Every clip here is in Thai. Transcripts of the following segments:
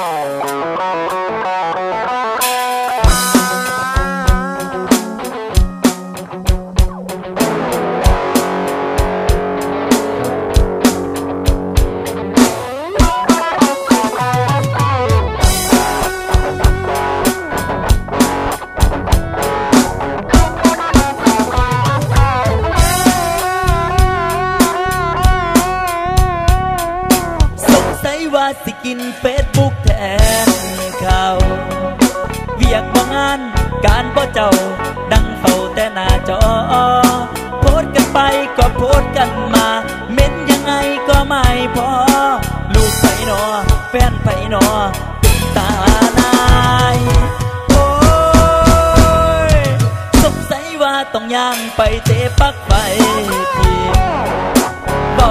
Oh. ว่าสิกินเฟซบุ๊กแทนเขาเวียกบ่งงานการบ่เจ้า ดังเฝ้าแต่หน้าจอ โพสกันไปก็โพสกันมา เม้นยังไงก็ไม่พอ ลูกไผนอ แฟนไผนอเป็นตาลายโอ้ยสงสัยว่าต้องย่างไปเตะปักไปทีเบา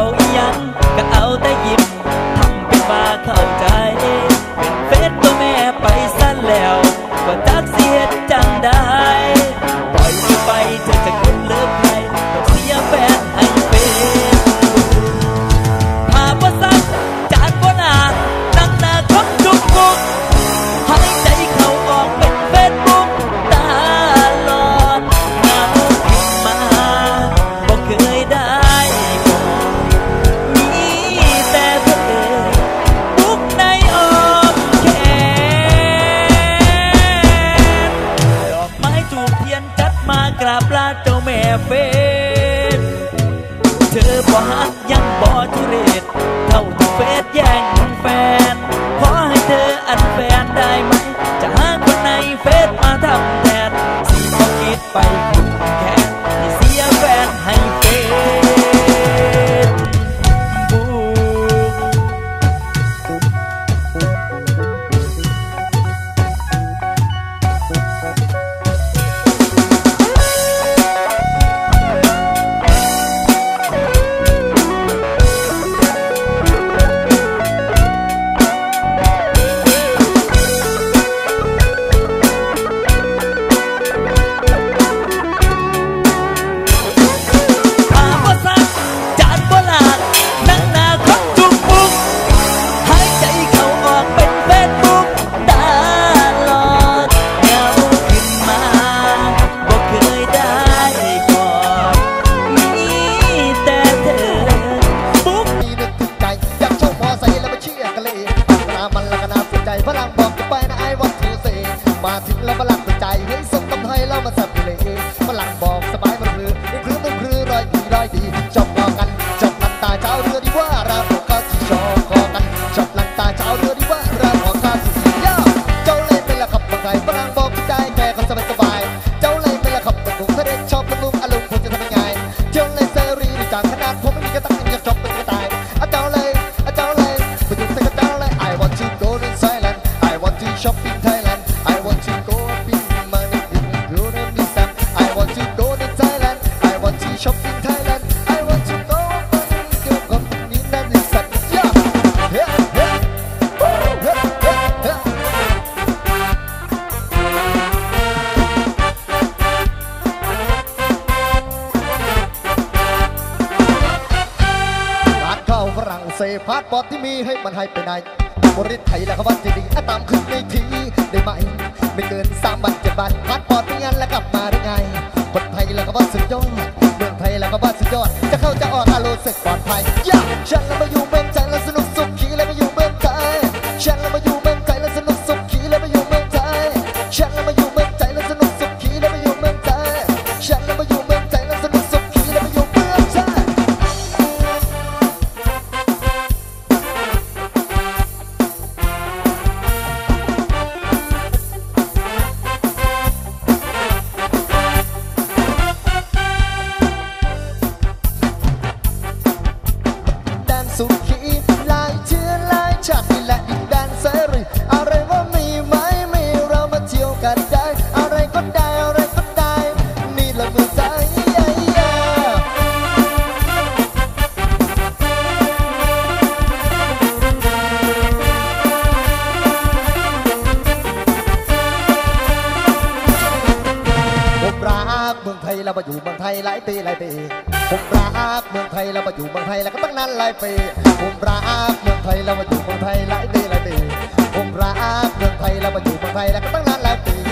ปอดที่มีให้มันหายไปไหนบริษไทยแล้วเขาว่าจะดีถ้าตามขึ้นในทีได้ไหม ไม่เกินสามวันเจ็ดวันพาดปอร์ตไม่งั้นแล้วกลับมาได้ไงคนไทยแล้วก็ว่าสุดยอดเมืองไทยแล้วก็ว่าสุดยอด จะเข้าจะออกอารู้สึกปลอดภัยยากฉันแล้วมาอยู่เมืองไทยแล้วสนุกสุขขีแล้วมาอยู่เมืองไทยฉันแล้วมาอยู่เมืองไทยแล้วสนุกสุขขีแล้วมาอยู่เมืองไทยฉันแล้วมาอยู่ 来来来来来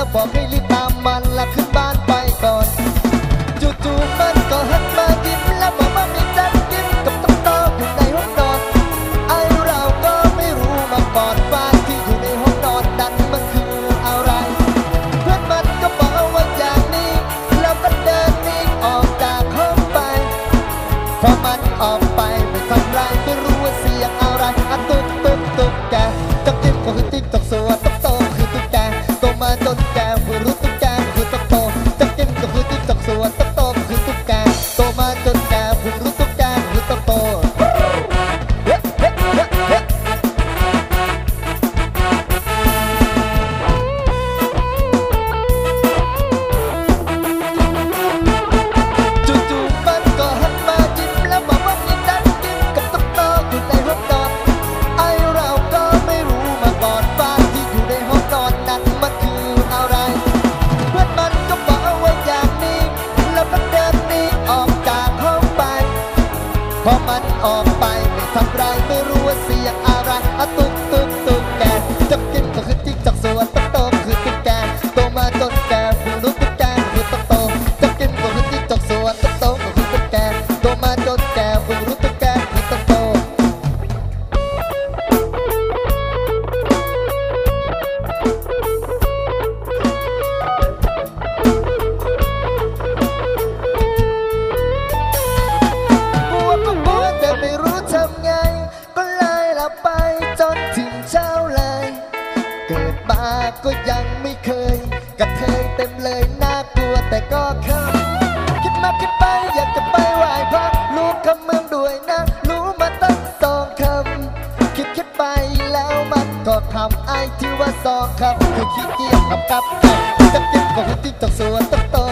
แล้วบอกให้รีบตามมันละขึ้น todo.